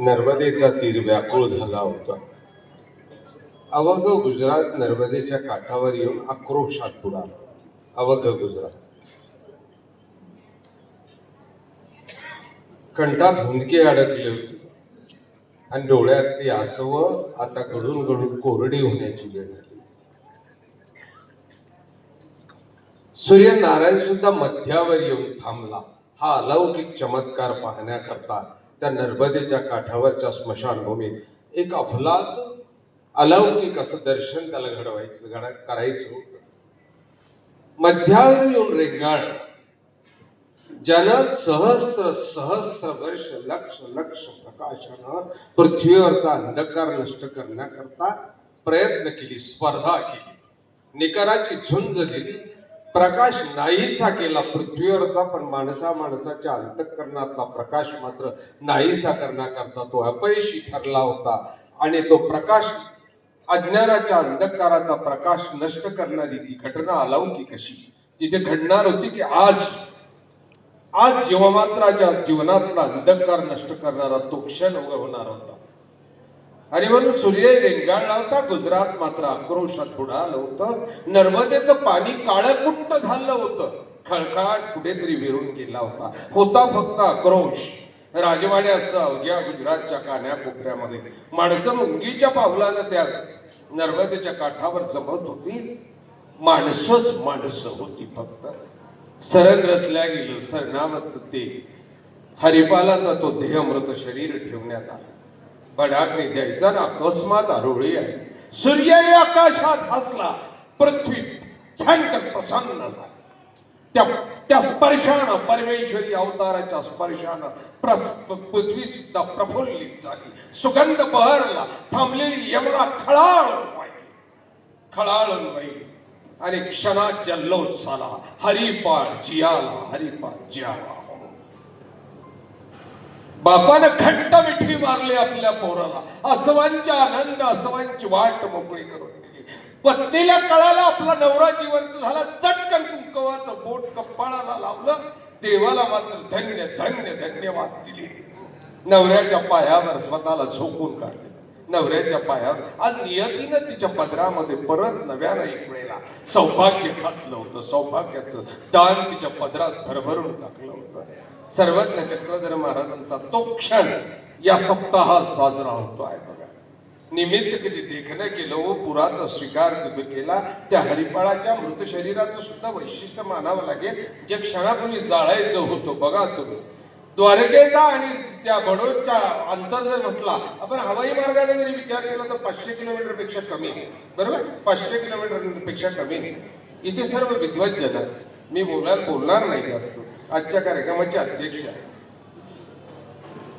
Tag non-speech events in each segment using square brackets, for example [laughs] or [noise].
नर्मदेचा तीर व्याकुळ झाला होता. अवघ गुजरात नर्मदेच्या काठावर येऊन आक्रोशात बुडाला. अवघ गुजरात. कंठात हुंदके अडकली होती. आणि डोळ्यातली आसव आता गडून गडून कोरडी होण्याची वेळ झाली सूर्यनारायण सुद्धा मध्यावर येऊन थांबला. हा अलौकिक चमत्कार पाहण्याकरता त्या नर्मदेच्या काठावरच्या स्मशानभूमीत एक अफलात अलौकिक असं दर्शन त्याला घडवायचं घड करायचं होतं. मध्यावर येऊन रेंगाळ. ज्यानं सहस्त्र सहस्त्र वर्ष लक्ष लक्ष प्रकाशानं पृथ्वीवरचा अंधकार नष्ट करण्याकरता प्रयत्न केली स्पर्धा केली. निकराची झुंज दिली. प्रकाश नाहीसा केला. पृथ्वीवरचा पण माणसा माणसाच्या अंतकरणातला प्रकाश मात्र नाहीसा करण्याकरता तो अपयशी ठरला होता. आणि तो प्रकाश अज्ञानाच्या अंधकाराचा प्रकाश नष्ट करणारी ती घटना अलौकिक कशी तिथे घडणार होती की आज. आज जीवमात्राच्या जीवनातला अंधकार नष्ट करणारा तो क्षण होणार होता. आणि म्हणून सूर्य रेंगाळला होता गुजरात मात्र आक्रोशात बुडालं होतं. नर्मदेचं पाणी काळकुट्ट झालं होतं. खळखळाट कुठेतरी विरून गेला होता. होता फक्त आक्रोश. राजवाड्यासह अवघ्या गुजरातच्या कान्याकोपऱ्यामध्ये माणसं मुंगीच्या पावलानं त्या नर्मदेच्या काठावर जमत होती. माणसंच माणसं होती फक्त. सरण रचल्या गेलं सरणावरच ते. हरिपालाचा तो देहमृत शरीर ठेवण्यात आला. बडाने द्यायचा ना अकस्मात आरोळी आहे. सूर्यही आकाशात हसला पृथ्वी छानकन प्रसन्न झाला. त्या त्या स्पर्शानं परमेश्वरी अवताराच्या स्पर्शानं प्र पृथ्वी सुद्धा प्रफुल्लित झाली. सुगंध बहरला थांबलेली यमुना खळाळून पाहिली खळाळून पाहिली आणि क्षणात जल्लोष झाला हरिपाळ जियाला हरिपाळ जियाला. बापानं खट्ट मिठी मारली आपल्या पोराला. अस्वांच्या आनंद असवांची वाट मोकळी करून दिली. पत्नीला कळाला आपला नवरा जिवंत झाला चटकन कुंकवाचं बोट कपाळाला लावलं. देवाला मात्र धन्य धन्य धन्यवाद दिली. नवऱ्याच्या पायावर स्वतःला झोकून काढले. नवऱ्याच्या पायावर आज नियतीनं तिच्या पदरामध्ये परत नव्यानं एक वेळेला सौभाग्य घातलं होतं. सौभाग्याचं दान तिच्या पदरात भरभरून टाकलं होतं. सर्वज्ञ चक्रधर महाराजांचा तो क्षण या सप्ताहात साजरा होतो आहे बघा. निमित्त कधी देखणं केलं व पुराचा स्वीकार तिथं केला त्या हरिपाळाच्या मृत शरीराचं सुद्धा वैशिष्ट्य मानावं लागेल. जे क्षणापूर्वी जाळायचं होतं बघा तुम्ही. द्वारकेचा आणि त्या बडोदच्या अंतर जर म्हटला आपण हवाई मार्गाने जरी विचार केला तर पाचशे किलोमीटरपेक्षा कमी आहे. बरोबर? पाचशे किलोमीटरपेक्षा कमी नाही इथे सर्व विद्वत जन मी बोलायला बोलणार नाही जास्त. आजच्या कार्यक्रमाचे अध्यक्ष आहे.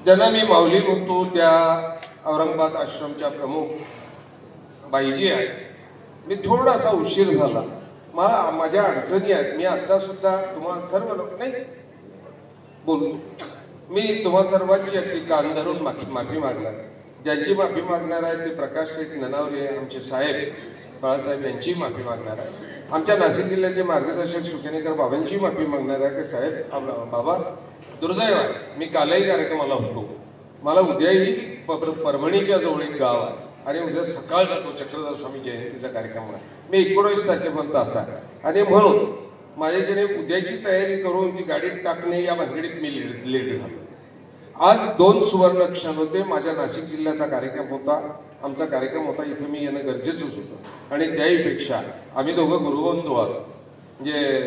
ज्यांना मी माऊली म्हणतो त्या औरंगाबाद आश्रमच्या प्रमुख बाईजी आहेत. मी थोडासा उशीर झाला. मला माझ्या अडचणी आहेत. मी आता सुद्धा तुम्हाला सर्व लोक नाही बोलतो मी तुम्हा सर्वांची अगदी कान धरून माफी माफी मागणार ज्यांची माफी मागणार आहे ते प्रकाश शेठ ननावरे आमचे साहेब बाळासाहेब यांची माफी मागणार आहे. आमच्या नाशिक जिल्ह्याचे मार्गदर्शक सुकेनेकर बाबांची माफी मागणार आहे की साहेब? बाबा. दुर्दैव आहे. मी कालही कार्यक्रमाला होतो. मला उद्याही परभणीच्या जवळ एक गाव आहे. आणि उद्या सकाळ जातो चक्रधर स्वामी जयंतीचा कार्यक्रम आहे. मी एकोणीस तारखेपर्यंत असा आणि म्हणून माझ्याच्याने उद्याची तयारी करून ती गाडीत टाकणे या भानगडीत मी लेट लेट झालो. आज दोन सुवर्ण क्षण होते. माझ्या नाशिक जिल्ह्याचा कार्यक्रम होता. आमचा कार्यक्रम होता इथे मी येणं गरजेचंच होतं. आणि त्याहीपेक्षा आम्ही दोघं गुरुबंधू आहोत. म्हणजे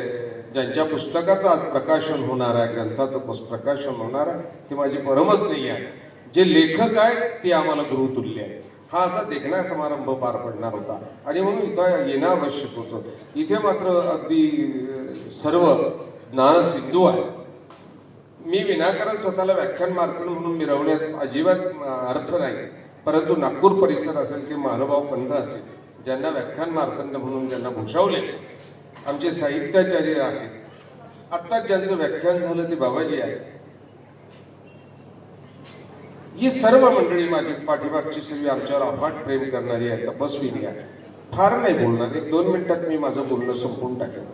ज्यांच्या पुस्तकाचं आज प्रकाशन होणार आहे ग्रंथाचं पुस- प्रकाशन होणार आहे ते माझी परमच नाही आहे जे लेखक आहेत ते आम्हाला गुरुतुल्य आहेत. हा असा देखणा समारंभ पार पडणार होता. आणि म्हणून इथं येणं आवश्यक होतं. इथे मात्र अगदी सर्व सर्व ज्ञानसिंधू आहे मी विनाकारण स्वतःला व्याख्यान मार्तन म्हणून मिरवण्यात अजिबात अर्थ नाही. परंतु नागपूर परिसर असेल की महानुभाव पंथ असेल ज्यांना व्याख्यान मार्तंड म्हणून ज्यांना भूषवले आमचे साहित्याचार्य आहेत. आत्ताच ज्यांचं व्याख्यान झालं ते बाबाजी आहे ही सर्व मंडळी माझी पाठीमागची सर्व आमच्यावर अफाट प्रेम करणारी आहे तपस्विनी आहे फार नाही बोलणार एक दोन मिनिटात मी माझं बोलणं संपवून टाकेन.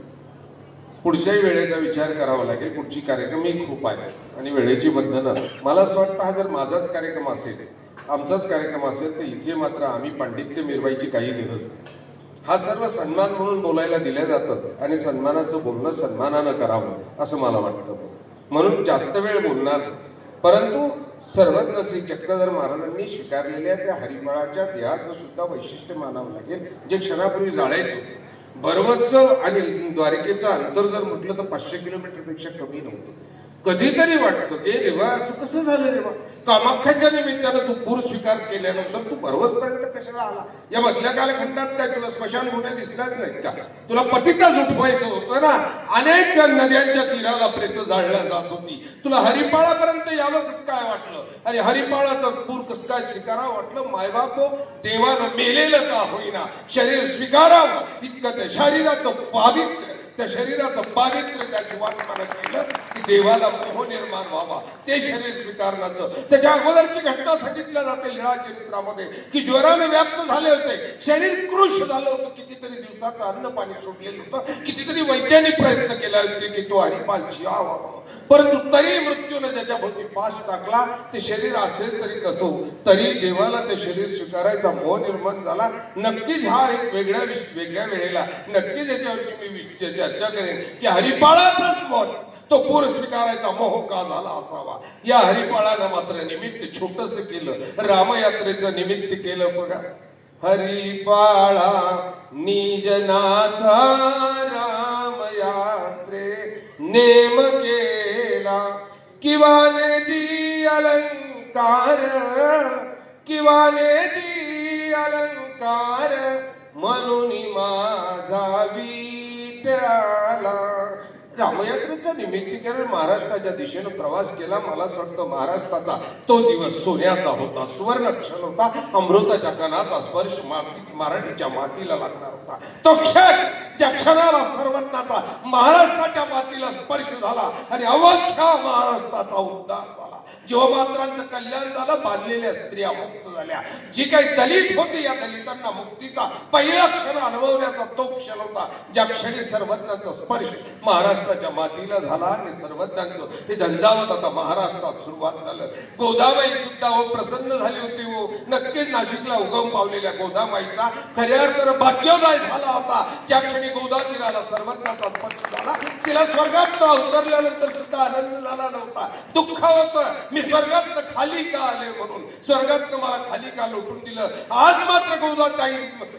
पुढच्याही वेळेचा विचार करावा लागेल पुढची कार्यक्रम ही खूप आहे आणि वेळेची बंधनं. मला असं वाटतं हा जर माझाच कार्यक्रम असेल आमचाच कार्यक्रम असेल तर इथे मात्र आम्ही पांडित्य मिरवायची काही गरज नाही. हा सर्व सन्मान म्हणून बोलायला दिल्या जातं आणि सन्मानाचं बोलणं सन्मानानं करावं असं मला वाटतं. म्हणून जास्त वेळ बोलणार परंतु सर्वज्ञ श्री चक्रधर महाराजांनी स्वीकारलेल्या त्या हरिफळाच्या देहाचं सुद्धा वैशिष्ट्य मानावं लागेल जे क्षणापूर्वी जाळायचं. बरोबरचं आणि द्वारिकेचं अंतर जर म्हटलं तर पाचशे किलोमीटरपेक्षा कमी नव्हतं. कधीतरी वाटतं. ए देवा असं कसं झालं रे बा? कामाख्याच्या निमित्तानं तू पूर स्वीकार केल्यानंतर तू पर्यंत कशाला आला? या मधल्या कालखंडात काय तुला स्मशानभूम्या दिसल्याच नाहीत का? तुला पतिताच उठवायचं होतं ना? अनेक नद्यांच्या तीराला प्रेत जाळल्या जात होती. तुला हरिपाळापर्यंत यावं कसं काय वाटलं? आणि हरिपाळाचं पूर कसं काय स्वीकारावं वाटलं? मायबाप देवानं मेलेलं का होईना? शरीर स्वीकारावं. इतकं त्या शरीराचं पावित्र्य त्या शरीराचं पावित्र्य त्या जीवात्मानं केलं की देवाला मोह निर्माण व्हावा. ते शरीर स्वीकारण्याचं. त्याच्या अगोदरची घटना सांगितल्या जाते लीळा चरित्रामध्ये की ज्वराने व्याप्त झाले होते. शरीर कृष झालं होतं. कितीतरी दिवसाचं अन्न पाणी सोडलेलं होतं. कितीतरी वैज्ञानिक प्रयत्न केला होते की तो हरिपाल जियावा. परंतु तरी मृत्यूने ज्याच्या भोवती पाश टाकला ते शरीर असेल तरी कसं. तरी देवाला ते शरीर स्वीकारायचा मोह निर्माण झाला. नक्कीच हा एक वेगळ्या विष- वेगळ्या वेळेला. नक्कीच याच्यावरती मी चर्चा करेन की हरिपाळाचाच मत तो पूर स्वीकारायचा मोह का झाला असावा? या हरिपाळानं मात्र निमित्त छोटस केलं. रामयात्रेचं निमित्त केलं बघा. हरिपाळा निजनाथ राम यात्रे नेम केला. किंवा दी अलंकार किंवा दी अलंकार म्हणून माझा विटला रामयात्रेच्या निमित्तीकरण महाराष्ट्राच्या दिशेनं प्रवास केला. मला असं वाटतं महाराष्ट्राचा तो दिवस सोन्याचा होता सुवर्ण क्षण होता. अमृताच्या कणाचा स्पर्श माती मराठीच्या मातीला लागणार होता. तो क्षण त्या क्षणाला सर्वज्ञाचा महाराष्ट्राच्या मातीला स्पर्श झाला आणि अवख्या महाराष्ट्राचा उद्धार झाला. जीवमात्रांचं कल्याण झालं बांधलेल्या स्त्रिया मुक्त झाल्या. जी काही दलित होती या दलितांना मुक्तीचा पहिला क्षण अनुभवण्याचा तो क्षण होता ज्या क्षणी सर्वज्ञाचा स्पर्श महाराष्ट्राच्या मातीला झाला आणि सर्वज्ञांचं हे झंझावत आता महाराष्ट्रात सुरुवात झालं. गोदाबाई सुद्धा हो प्रसन्न झाली होती हो. नक्कीच नाशिकला उगम पावलेल्या गोदाबाईचा खऱ्या अर्थ भाग्योदय झाला होता. ज्या क्षणी गोदातीराला सर्वज्ञाचा स्पर्श तिला स्वर्गात उतरल्यानंतर सुद्धा आनंद झाला नव्हता दुःख होत. मी स्वर्गात खाली का आले म्हणून? स्वर्गात मला खाली का लोटून दिलं? आज मात्र गोदाताई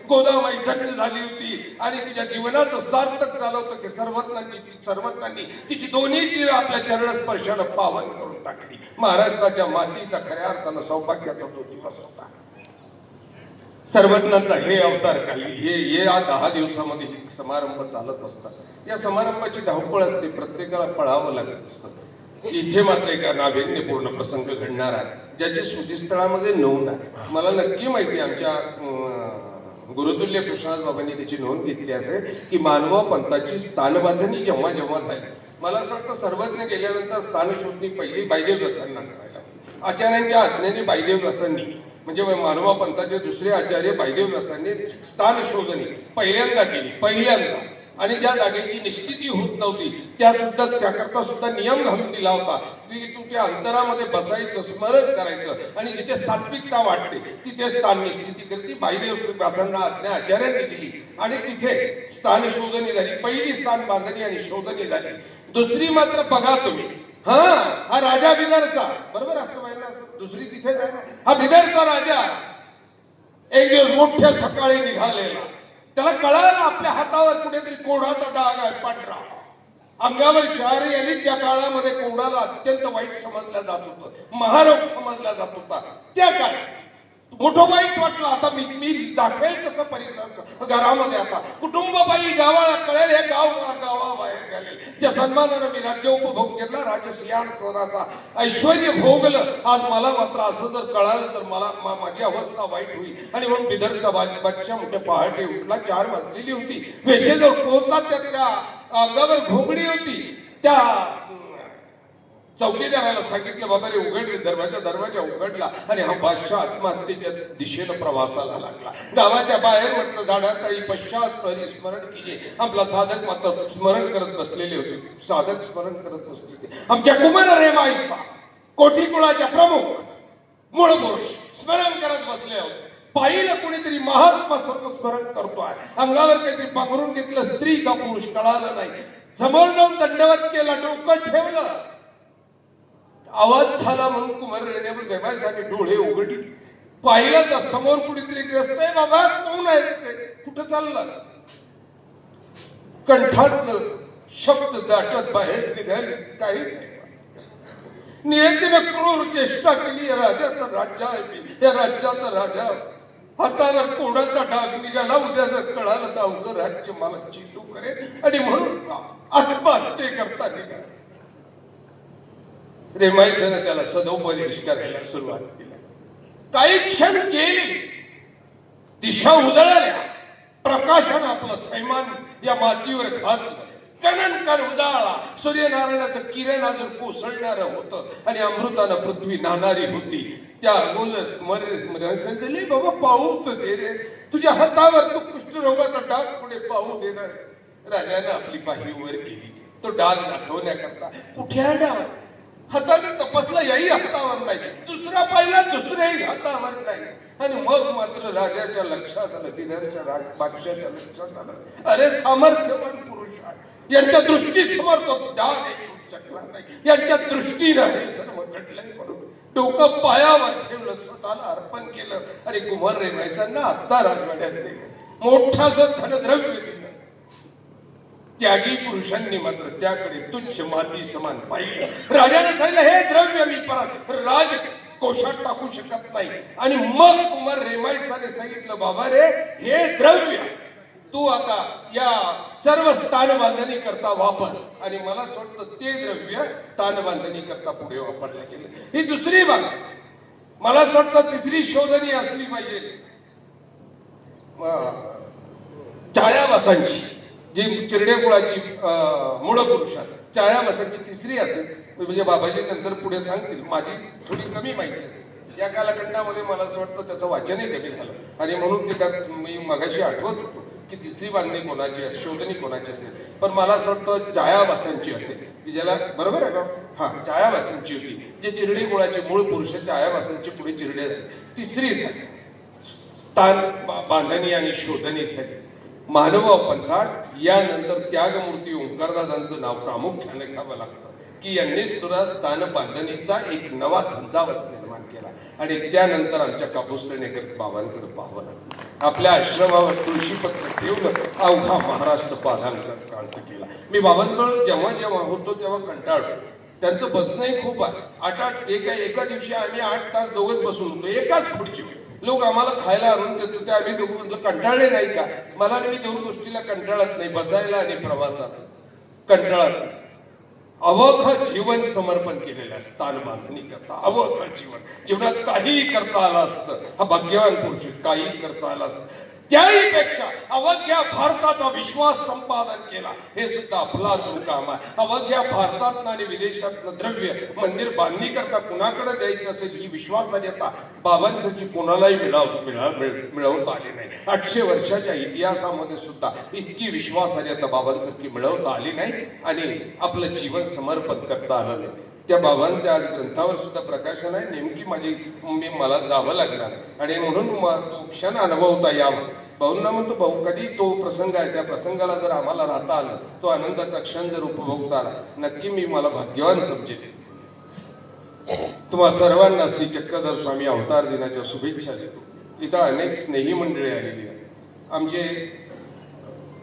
गोदामाई थंड झाली होती आणि तिच्या जीवनाचं सार्थक झालं होतं की सर्वज्ञांची सर्वज्ञांनी तिची दोन्ही तीर आपल्या चरण स्पर्शानं पावन करून टाकली. महाराष्ट्राच्या मातीचा खऱ्या अर्थानं सौभाग्याचा तो दिवस होता. सर्वज्ञांचा हे अवतार काही हे हे या दहा दिवसामध्ये हे समारंभ चालत असतात. या समारंभाची धावपळ असते प्रत्येकाला पळावं लागत असतं. इथे मात्र एका नाविन्यपूर्ण प्रसंग घडणार आहे ज्याची स्मृतीस्थळामध्ये नोंद आहे. मला नक्की माहिती आमच्या गुरुतुल्य कृष्णदास बाबांनी त्याची नोंद घेतली असेल की मानव पंथाची स्थानबांधणी जेव्हा जेव्हा झाली. मला असं वाटतं सर्वज्ञ गेल्यानंतर स्थानशोधनी पहिली बायदेव रसांना करायला आचार्यांच्या आज्ञेने बायदेव रसांनी म्हणजे मानवा पंथाचे दुसरे आचार्य बायदेव व्यासांनी स्थान शोधणी पहिल्यांदा केली पहिल्यांदा. आणि ज्या जागेची निश्चिती होत नव्हती त्या सुद्धा त्याकरता सुद्धा नियम घालून दिला होता. की तू त्या अंतरामध्ये बसायचं स्मरण करायचं. आणि जिथे सात्विकता वाटते तिथे स्थान निश्चिती करती बाईदेव व्यासांना आज्ञा आचार्यांनी दिली. आणि तिथे स्थान शोधणी झाली. पहिली स्थान बांधणी आणि शोधणी झाली. दुसरी मात्र बघा तुम्ही. हा हा राजा बिदरचा. बरोबर असतो पाहिजे असं दुसरी तिथे हा बिदरचा राजा एक दिवस मोठ्या सकाळी निघालेला. त्याला कळालं आपल्या हातावर कुठेतरी कोडाचा डाग आहे पांढरा. अंगावर शहरी आली त्या काळामध्ये कोडाला अत्यंत वाईट समजला जात होतं. महारोग समजला जात होता. त्या काळात. मोठं वाईट वाटलं आता मी मी दाखवेल कसं परिसर घरामध्ये आता. कुटुंब बाई गावाला कळेल हे गाव गावाबाहेर घालेल त्या सन्मानानं मी राज्य उपभोग केला राजसिंहाचा ऐश्वर भोगलं आज मला मात्र असं जर कळालं तर मला माझी अवस्था वाईट होईल. आणि म्हणून बिदरचा बा- बादशाह मोठ्या पहाटे उठला चार वाजलेली होती. वेशेजवळ पोहोचला त्या त्या अंगावर घोंगडी होती. त्या चौकीदाराला सांगितलं बाबा रे उघड रे दरवाजा दरवाजा उघडला आणि हा बादशाह आत्महत्येच्या दिशेनं प्रवासाला लागला. गावाच्या बाहेर म्हटलं झाडाखाली पश्चात परी स्मरण कीजे. आपला साधक मात्र स्मरण करत बसलेले होते. साधक स्मरण करत बसले होते. आमच्या कुमार रेमाईचा कोठी कुळाच्या प्रमुख मूळ पुरुष स्मरण करत बसले होते. पाहिलं कुणीतरी महात्मा सर्व स्मरण करतोय. अंगावर काहीतरी पांघरून घेतलं स्त्री का पुरुष कळालं नाही. समोर जाऊन दंडवत केला डोकं ठेवलं. आवाज झाला म्हणून कुमार रेणे बेबायसाने डोळे उघडले. पाहिलं तर समोर कुठेतरी ग्रस्त आहे बाबा कोण आहे कुठं चाललास? कंठात शब्द दाटत बाहेर निघाले काही नाही. नियतीनं क्रूर चेष्टा केली या राजाचा राज्य आहे मी या राज्याचा राजा. हातावर कोणाचा डाग निघाला उद्या जर कळालं तर अवघं राज्य मला चिल्लू करेल आणि म्हणून आत्महत्ये करता निघाला. प्रेमायचं त्याला सदोपदेश करायला सुरुवात केली. काही क्षण गेली दिशा उजळल्या प्रकाशन आपलं थैमान या मातीवर घातलं. कणनकर उजाळला सूर्यनारायणाचं किरण अजून कोसळणार होतं आणि अमृतानं पृथ्वी नाणारी होती. त्या मरे बाबा पाहू तर दे रे. तुझ्या हातावर तो कुष्ठरोगाचा डाग पुढे पाहू देणार? राजानं आपली पाही वर केली. तो डाग दाखवण्याकरता कुठे डाग? हाताने तपासला याही हातावर नाही. दुसरा पाहिला दुसऱ्याही हातावर नाही. आणि मग मात्र राजाच्या लक्षात आलं बिदरच्या राज बादशाच्या लक्षात आलं. अरे सामर्थ्यवान पुरुष आहे. यांच्या दृष्टीसमोर तो डाग येऊ शकला नाही. यांच्या दृष्टीनं हे सर्व घडलंय म्हणून डोकं पायावर ठेवलं स्वतःला अर्पण केलं. आणि कुमार रेमायसांना आत्ता राजवाड्यात दिलं मोठासं धनद्रव्य दिलं. त्यागी पुरुषांनी मात्र त्याकडे तुच्छ माती समान पाहिलं. [laughs] राजाने सांगितलं हे द्रव्य मी परत राज कोशात टाकू शकत नाही. आणि मग कुमार रेमाईसाने सांगितलं बाबा रे हे द्रव्य तू आता या सर्व स्थान बांधणी करता वापर. आणि मला असं ते द्रव्य स्थान बांधणी करता पुढे वापरलं गेलं. ही दुसरी बांधणी मला असं वाटतं तिसरी शोधणी असली पाहिजे. छायावासांची जी चिरडे कुळाची मूळ पुरुष आहे छायावासांची तिसरी असेल म्हणजे बाबाजी नंतर पुढे सांगतील. माझी थोडी कमी माहिती असेल. या कालखंडामध्ये मला असं वाटतं त्याचं वाचनही कमी झालं. आणि म्हणून ते त्यात मी मगाशी आठवत होतो की तिसरी बांधणी कोणाची असेल शोधणी कोणाची असेल. पण मला असं वाटतं चायावासांची असेल. की ज्याला बरोबर आहे का? हां छायावासांची होती. जे चिरडी कुळाचे मूळ पुरुष छायावासांची पुढे चिरडे झाले तिसरी झाली स्थान बांधणी आणि शोधणी झाली मानव पंधरात यानंतर त्यागमूर्ती ओंकारदादांचं नाव प्रामुख्याने घ्यावं लागतं. की यांनीच तुला स्थान बांधणीचा एक नवा झंझावत निर्माण केला. आणि त्यानंतर आमच्या कापूसलेनेकर बाबांकडे पाहावं लागलं. आपल्या आश्रमावर तुळशीपत्र ठेवलं. अवघा महाराष्ट्र पादांकर क्रांत केला मी बाबांकडे जेव्हा जेव्हा होतो तेव्हा कंटाळतो त्यांचं बसणंही खूप आहे. आठ आठ एका एका दिवशी आम्ही आठ तास दोघंच बसून होतो. एकाच खुर्चीवर. लोक आम्हाला खायला आणून देतो ते आम्ही दोघं म्हटलं कंटाळले नाही का? मला आणि मी दोन गोष्टीला कंटाळत नाही बसायला आणि प्रवासात. कंटाळत नाही. अवघ जीवन समर्पण केलेलं आहे स्थान बांधणी करता अवघ जीवन. जीवनात काहीही करता आलं असतं हा भाग्यवान पुरुष काहीही करता आलं असतं. त्याही पेक्षा अवघ्या भारताचा विश्वास संपादन केला हे सुद्धा अफलातून काम आहे. अवघ्या भारतात आणि विदेशात द्रव्य मंदिर बांधणी करता कुणाकडे द्यायचं असेल ही विश्वासार्हता बाबांसाठी कोणालाही मिळव मिळवता आली नाही. आठशे वर्षाच्या इतिहासामध्ये सुद्धा इतकी विश्वासार्हता बाबांसाठी मिळवता आली नाही आणि आपलं जीवन समर्पण करता आलं नाही. त्या बाबांच्या आज ग्रंथावर सुद्धा प्रकाशन आहे. नेमकी माझी मी मला जावं लागणार. आणि म्हणून तो क्षण अनुभवता यावं. भाऊंना म्हणतो भाऊ कधी तो प्रसंग आहे त्या प्रसंगाला जर आम्हाला राहता आलं तो आनंदाचा क्षण जर उपभोगता आला नक्की मी मला भाग्यवान समजेल तुम्हा सर्वांना श्री चक्रधर स्वामी अवतार दिनाच्या शुभेच्छा देतो. इथं अनेक स्नेही मंडळी आलेली आहेत. आमचे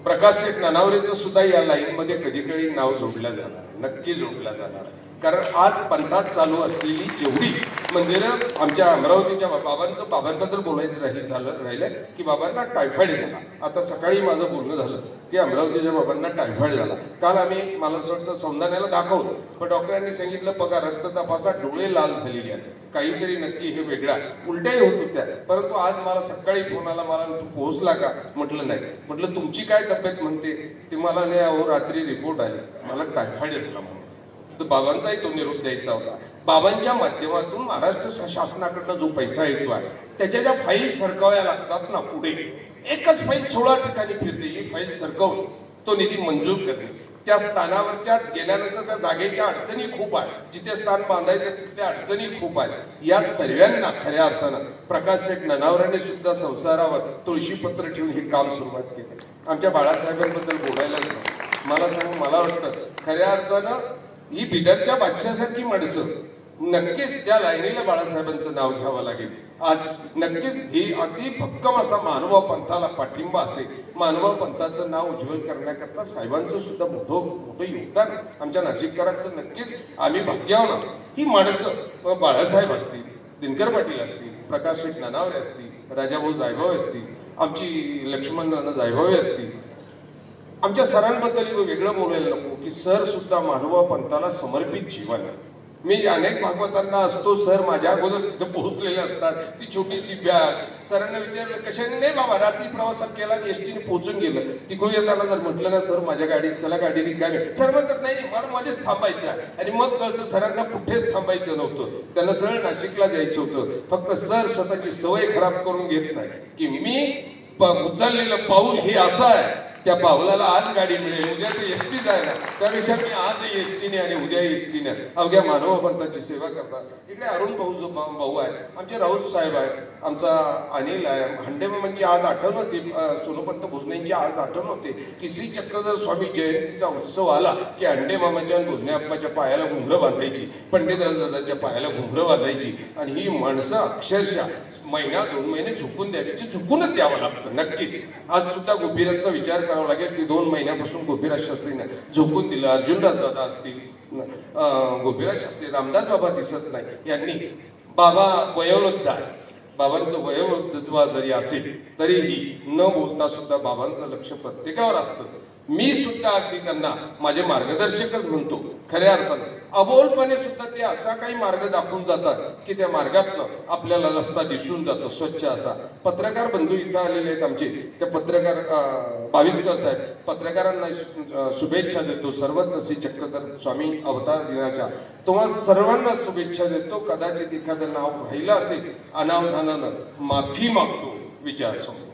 प्रकाशित ननावरेचं सुद्धा या लाईनमध्ये कधी कधी नाव जोडलं जाणार आहे नक्की जोडलं जाणार आहे. कारण आज पंथात चालू असलेली जेवढी मंदिरं आमच्या अमरावतीच्या बा- बाबांचं बाबांबद्दल बोलायचं राहील झालं राहिलं की बाबांना टायफॉइड झाला. आता सकाळी माझं बोलणं झालं की अमरावतीच्या बाबांना टायफॉइड झाला. काल आम्ही मला असं वाटतं सौंदाण्याला दाखवलं. पण डॉक्टरांनी सांगितलं बघा रक्त तपासात डोळे लाल झालेले आहेत. काहीतरी नक्की हे वेगळा. उलट्याही होत होत्या. परंतु आज मला सकाळी फोन आला मला तू पोहोचला का? म्हटलं नाही. म्हटलं तुमची काय तब्येत? म्हणते. ते मला नाही अहो रात्री रिपोर्ट आली. मला टायफॉइड झाला म्हणून. तर बाबांचाही तो निरोप द्यायचा होता. बाबांच्या माध्यमातून महाराष्ट्र शासनाकडनं जो पैसा येतो आहे त्याच्या ज्या फाईल सरकाव्या लागतात ना पुढे एकच फाईल सोळा ठिकाणी फिरते ही फाईल सरकवून तो निधी मंजूर करते त्या स्थानावरच्या गेल्यानंतर त्या जागेच्या अडचणी खूप आहेत. जिथे स्थान बांधायचं तिथे अडचणी खूप आहेत. या सर्वांना खऱ्या अर्थानं प्रकाश शेठ ननावराने सुद्धा संसारावर तुळशीपत्र ठेवून हे काम सुरुवात केलं. आमच्या बाळासाहेबांबद्दल बोलायला गेलं. मला सांग मला वाटतं खऱ्या अर्थानं ही बिदरच्या बादशासारखी माणसं. नक्कीच त्या लाईनीला बाळासाहेबांचं नाव घ्यावं लागेल. आज नक्कीच ही अति भक्कम असा मानव पंथाला पाठिंबा असेल. मानव पंथाचं नाव उज्ज्वल करण्याकरता साहेबांचं सुद्धा मोठं मोठं योगदान आमच्या नाशिककरांचं नक्कीच आम्ही भाग्यावर ही माणसं बाळासाहेब असतील दिनकर पाटील असतील प्रकाश शेठ नानावरे असतील राजाभाऊ जायभावे असतील आमची लक्ष्मण नाना जायभावे असतील आमच्या सरांबद्दल वेगळं बोलायला नको की सर सुद्धा मानव पंथाला समर्पित जीवन आहे. मी अनेक भागवतांना असतो सर माझ्या अगोदर तिथं पोहोचलेले असतात ती छोटीशी बॅग सरांना विचारलं कशाने नाही बाबा रात्री प्रवासात केला एसटीने पोहोचून गेलं. तिकडून येताना जर म्हटलं ना सर माझ्या गाडीत चला गाडी रिकामी सर म्हणतात नाही मला मध्येच थांबायचं आहे. आणि मग कळतं सरांना कुठेच थांबायचं नव्हतं. त्यांना सरळ नाशिकला जायचं होतं. फक्त सर स्वतःची सवय खराब करून घेत नाही की मी उचललेलं पाऊल हे असं आहे. त्या पावलाला आज गाडी मिळेल. उद्या ते एसटी जायला. त्यापेक्षा मी आज एसटीने आणि उद्या एसटीने अवघ्या मानव पंथाची सेवा करतात. इकडे अरुण भाऊ जो भाऊ आहे आमचे राऊत साहेब आहेत आमचा अनिल आहे. हंडे म्हणजे आज आठवण होती. सोनोपंत भोजनेंची आज आठवण होते की श्री चक्रधर स्वामी जयंतीचा उत्सव आला की हंडे मामाच्या आणि भोजने अप्पाच्या पायाला घुंगरं बांधायची पंडित राजदादाच्या पायाला घुंगरं बांधायची. आणि ही माणसं अक्षरशः महिना दोन महिने झुकून द्यायची. झुकूनच द्यावं लागतं नक्कीच. आज सुद्धा गोपीराजचा विचार करावं लागेल की दोन महिन्यापासून गोपीराज शास्त्रीने झोकून दिलं. अर्जुनराज दादा असतील गोपीराज शास्त्री रामदास बाबा दिसत नाही. यांनी बाबा वयोवृद्ध आहे बाबांचं वयोवृद्धत्व जरी असेल तरीही न बोलता सुद्धा बाबांचं लक्ष प्रत्येकावर असतं. मी सुद्धा अगदी त्यांना माझे मार्गदर्शकच म्हणतो खऱ्या अर्थानं. अबोलपणे सुद्धा ते असा काही मार्ग दाखवून जातात की त्या मार्गातनं आपल्याला रस्ता दिसून जातो स्वच्छ असा. पत्रकार बंधू इथं आलेले आहेत आमचे. ते पत्रकार बावीसकर साहेब. पत्रकारांना शुभेच्छा देतो. सर्वज्ञ चक्रधर स्वामी अवतार दिनाच्या. तुम्हा सर्वांना शुभेच्छा देतो. कदाचित एखादं नाव राहिलं असेल अनावधानानं माफी मागतो विचार समोर